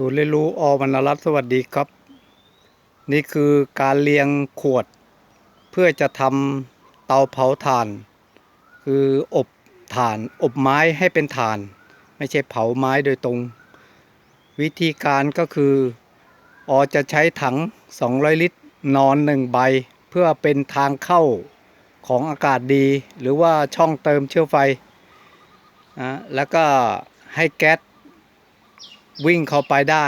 ศูนย์เรียนรู้อวรรณรัตน์สวัสดีครับ นี่คือการเรียงขวด เพื่อจะทำเตาเผาถ่าน คืออบถ่านอบไม้ให้เป็นถ่าน ไม่ใช่เผาไม้โดยตรง วิธีการก็คืออจะใช้ถัง 200 ลิตร นอนหนึ่งใบ เพื่อเป็นทางเข้าของอากาศดี หรือว่าช่องเติมเชื้อไฟนะแล้วก็ให้แก๊ส วิ่งเข้าไปได้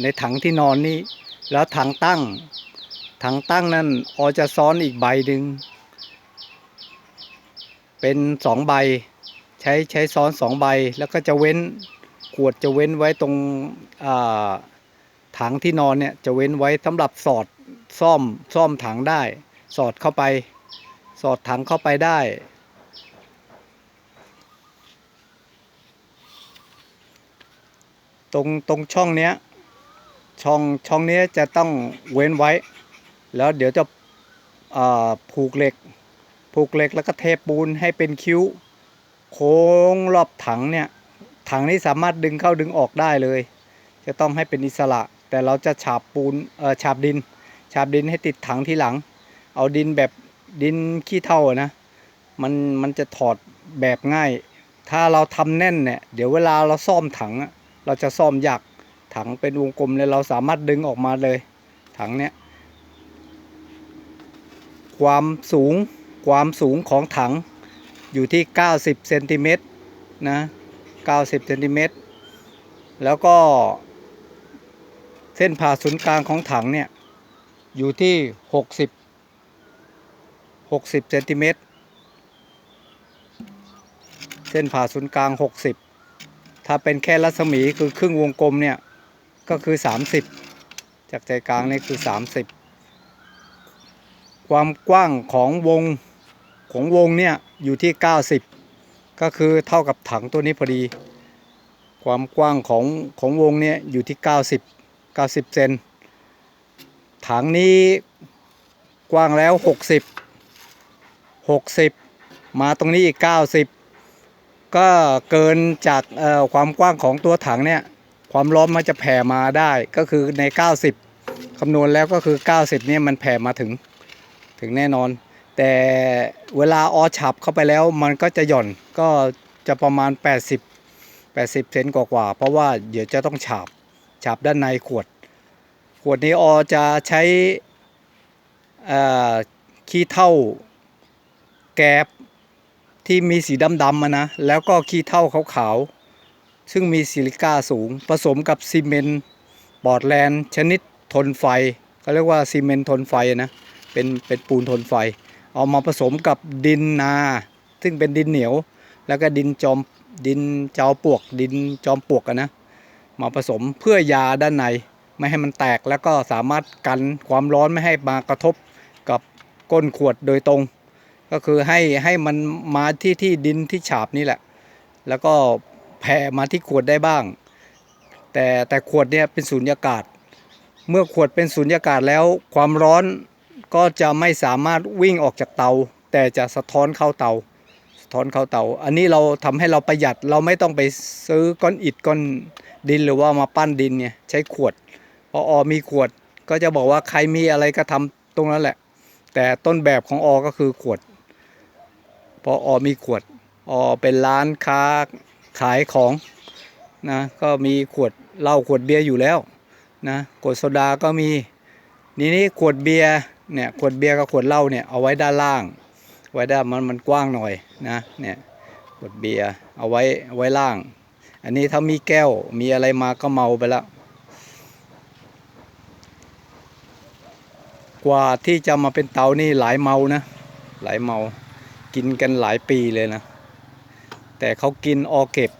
ในถังที่นอนนี้ แล้วถังตั้ง ถังตั้งนั้นออจะซ้อนอีกใบหนึ่งเป็นสองใบ ใช้ใช้ซ้อนสองใบแล้วก็จะเว้นขวดจะเว้นไว้ตรงถังที่นอนเนี่ยจะเว้นไว้สำหรับสอดซ่อมซ่อมถังได้ สอดเข้าไป สอดถังเข้าไปได้ ตรงตรงช่องเนี้ยช่องช่องนี้จะต้องเว้นไว้ แล้วเดี๋ยวจะผูกเหล็ก ผูกเหล็กแล้วก็เทปูนให้เป็นคิ้ว โค้งรอบถังเนี่ยถังนี้สามารถดึงเข้าดึงออกได้เลย จะต้องให้เป็นอิสระ แต่เราจะฉาบปูนเออฉาบดิน ฉาบดินให้ติดถังทีหลัง เอาดินแบบดินขี้เท่านะมันมันจะถอดแบบง่าย ถ้าเราทำแน่นเนี่ยเดี๋ยวเวลาเราซ่อมถังอะ เราจะซ่อมยากถังเป็นวงกลมเลยเราสามารถดึงออกมาเลย ถังเนี้ยความสูงความสูงของถังอยู่ที่ 90เซนติเมตรนะ90เซนติเมตรแล้วก็ เส้นผ่าศูนย์กลางของถังเนี่ย อยู่ที่ 60 60เซนติเมตรเส้นผ่าศูนย์กลาง 60 ถ้าเป็นแค่รัศมีคือครึ่งวงกลมเนี่ยก็คือ 30 จากใจกลางนี่คือ 30 ความกว้างของวงของวงเนี่ยอยู่ที่ 90 ก็คือเท่ากับถังตัวนี้พอดี ความกว้างของของวงเนี่ยอยู่ที่ 90 90 เซนถังนี้กว้างแล้ว 60 60 มาตรงนี้อีก 90 ก็เกินจากความกว้างของตัวถังเนี่ยความร้อนมันจะแผ่มาได้ก็คือใน 90คำนวณแล้วก็คือ 90เนี่ยมันแผ่มาถึงถึงแน่นอน แต่เวลาออฉับเข้าไปแล้วมันก็จะหย่อนก็จะประมาณ 80 80เซนกว่าๆเพราะว่าเดี๋ยวจะต้องฉาบฉาบด้านในขวด ขวดนี้ออจะใช้ขี้เท่าแกบ ที่มีสีดำๆมานะ แล้วก็ขี้เท่าขาวๆ ซึ่งมีซิลิก้าสูง ผสมกับซีเมนต์บอร์ดแลนด์ชนิดทนไฟเขาเรียกว่าซีเมนต์ทนไฟนะ เป็นเป็นปูนทนไฟ เอามาผสมกับดินนา ซึ่งเป็นดินเหนียว แล้วก็ดินจอมดินเจอปวก ดินจอมปวกนะ มาผสมเพื่อยาด้านในไม่ให้มันแตกแล้วก็สามารถกันความร้อนไม่ให้มากระทบกับก้นขวดโดยตรง ก็คือให้ให้มันมาที่ที่ดินที่ฉาบนี่แหละ แล้วก็แผ่มาที่ขวดได้บ้าง แต่แต่ขวดเนี่ยเป็นสูญญากาศ เมื่อขวดเป็นสูญญากาศแล้ว ความร้อนก็จะไม่สามารถวิ่งออกจากเตา แต่จะสะท้อนเข้าเตา สะท้อนเข้าเตา อันนี้เราทำให้เราประหยัดเราไม่ต้องไปซื้อก้อนอิฐก้อนดินหรือว่ามาปั้นดินเนี่ยใช้ขวดพออมีขวดก็จะบอกว่าใครมีอะไรก็ทำตรงนั้นแหละ แต่ต้นแบบของอก็คือขวด พออมีขวดอเป็นร้านค้าขายของนะก็มีขวดเหล้าขวดเบียร์อยู่แล้วนะขวดโซดาก็มีนี่นี่ขวดเบียร์เนี่ยขวดเบียร์กับขวดเหล้าเนี่ยเอาไว้ด้านล่าง ไว้ด้านมันมันกว้างหน่อยนะเนี่ยขวดเบียร์เอาไว้ไว้ล่าง อันนี้ถ้ามีแก้วมีอะไรมาก็เมาไปแล้วกว่าที่จะมาเป็นเตานี่หลายเมานะหลายเมา กินกันหลายปีเลยนะ แต่เขากินออเก็บ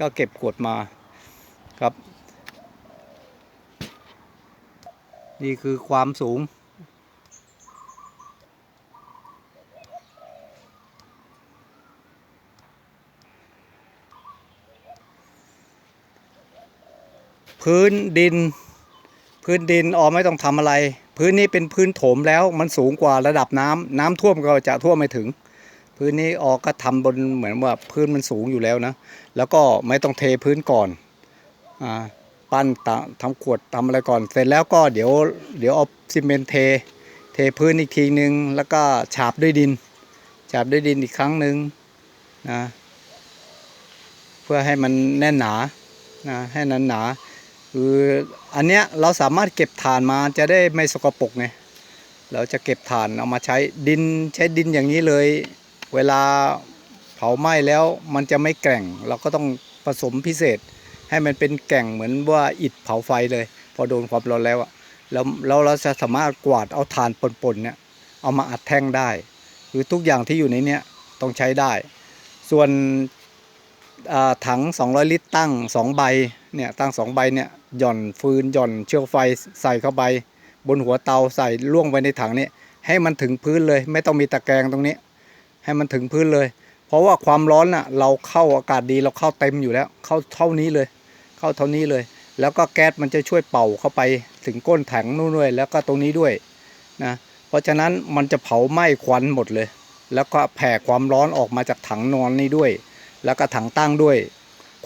ก็เก็บขวดมาครับ นี่คือความสูง พื้นดิน พื้นดินออไม่ต้องทำอะไร พื้นนี้เป็นพื้นโถมแล้วมันสูงกว่าระดับน้ำน้ำท่วมก็จะท่วมไม่ถึง พื้นนี้ออกก็ทำบนเหมือนว่าพื้นมันสูงอยู่แล้วนะ แล้วก็ไม่ต้องเทพื้นก่อนอ่าปั้นตะทำขวดทำอะไรก่อน เสร็จแล้วก็เดี๋ยวเดี๋ยวเอาซีเมนต์เท เทพื้นอีกทีนึง แล้วก็ฉาบด้วยดิน ฉาบด้วยดินอีกครั้งหนึ่งนะเพื่อให้มันแน่นหนานะให้นั้นหนาคืออันเนี้ยเราสามารถเก็บถ่านมาจะได้ไม่สกปรกไงเราจะเก็บถ่านเอามาใช้ดินใช้ดินอย่างนี้เลย เวลาเผาไหม้แล้วมันจะไม่แกร่ง เราก็ต้องผสมพิเศษ ให้มันเป็นแก่งเหมือนว่าอิฐเผาไฟเลย พอโดนความร้อนแล้วอะแล้วแล้วเราจะสามารถกวาดเอาถ่านปนๆเนี่ยเอามาอัดแท่งได้คือทุกอย่างที่อยู่ในเนี้ยต้องใช้ได้ ส่วนถัง 200 ลิตรตั้ง 2 ใบเนี่ยตั้ง 2 ใบเนี่ยหย่อนฟืนหย่อนเชือกไฟใส่เข้าไป บนหัวเตาใส่ล่วงไปในถังนี้ให้มันถึงพื้นเลย ไม่ต้องมีตะแกรงตรงนี้ ให้มันถึงพื้นเลย เพราะว่าความร้อนน่ะเราเข้าอากาศดีเราเข้าเต็มอยู่แล้ว เข้าเท่านี้เลย เข้าเท่านี้เลย แล้วก็แก๊สมันจะช่วยเป่าเข้าไปถึงก้นถังนู่นด้วยแล้วก็ตรงนี้ด้วยนะเพราะฉะนั้นมันจะเผาไหม้ควันหมดเลย แล้วก็แผ่ความร้อนออกมาจากถังนอนนี้ด้วย แล้วก็ถังตั้งด้วย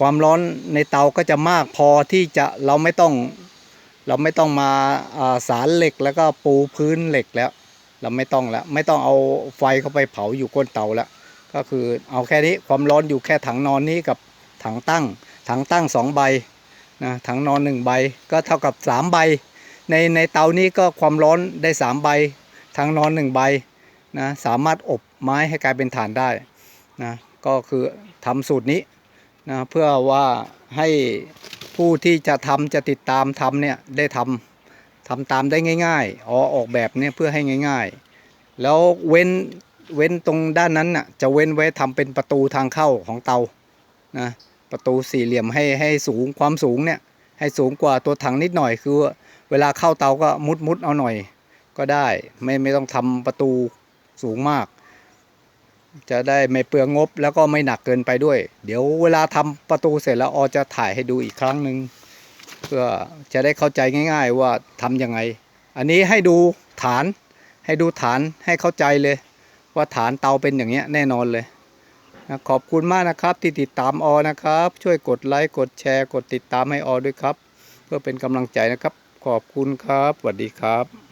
ความร้อนในเตาก็จะมากพอที่จะเราไม่ต้อง เราไม่ต้องมาาสารเหล็กแล้วก็ปูพื้นเหล็กแล้ว เราไม่ต้องแล้วไม่ต้องเอาไฟเข้าไปเผาอยู่ก้นเตาแล้วก็คือเอาแค่นี้ความร้อนอยู่แค่ถังนอนนี้กับถังตั้ง ถังตั้งสองใบนะถังนอนหนึ่งใบ ก็เท่ากับสามใบ ในในเตานี้ก็ความร้อนได้สามใบ ถังนอนหนึ่งใบนะสามารถอบไม้ให้กลายเป็นถ่านได้นะก็คือทำสูตรนี้นะเพื่อว่าให้ผู้ที่จะทำจะติดตามทำเนี่ยได้ทำ ทำตามได้ง่ายๆอ๋อออกแบบเนี่ยเพื่อให้ง่าย ๆ แล้วเว้นเว้นตรงด้านนั้นน่ะจะเว้นไว้ทำเป็นประตูทางเข้าของเตานะประตูสี่เหลี่ยมให้ให้สูงความสูงเนี่ยให้สูงกว่าตัวถังนิดหน่อยคือ เวลาเข้าเตาก็มุดมุดเอาหน่อยก็ได้ไม่ไม่ต้องทำประตูสูงมาก จะได้ไม่เปลืองงบแล้วก็ไม่หนักเกินไปด้วย เดี๋ยวเวลาทำประตูเสร็จแล้วออจะถ่ายให้ดูอีกครั้งหนึ่ง เพื่อจะได้เข้าใจง่าย ๆ ว่าทำยังไง อันนี้ให้ดูฐานให้ดูฐานให้เข้าใจเลย ว่าฐานเตาเป็นอย่างเงี้ยแน่นอนเลยนะขอบคุณมากนะครับที่ติดตามออนะครับ ช่วยกดไลค์กดแชร์ กดติดตามให้ออด้วยครับ เพื่อเป็นกำลังใจนะครับ ขอบคุณครับสวัสดีครับ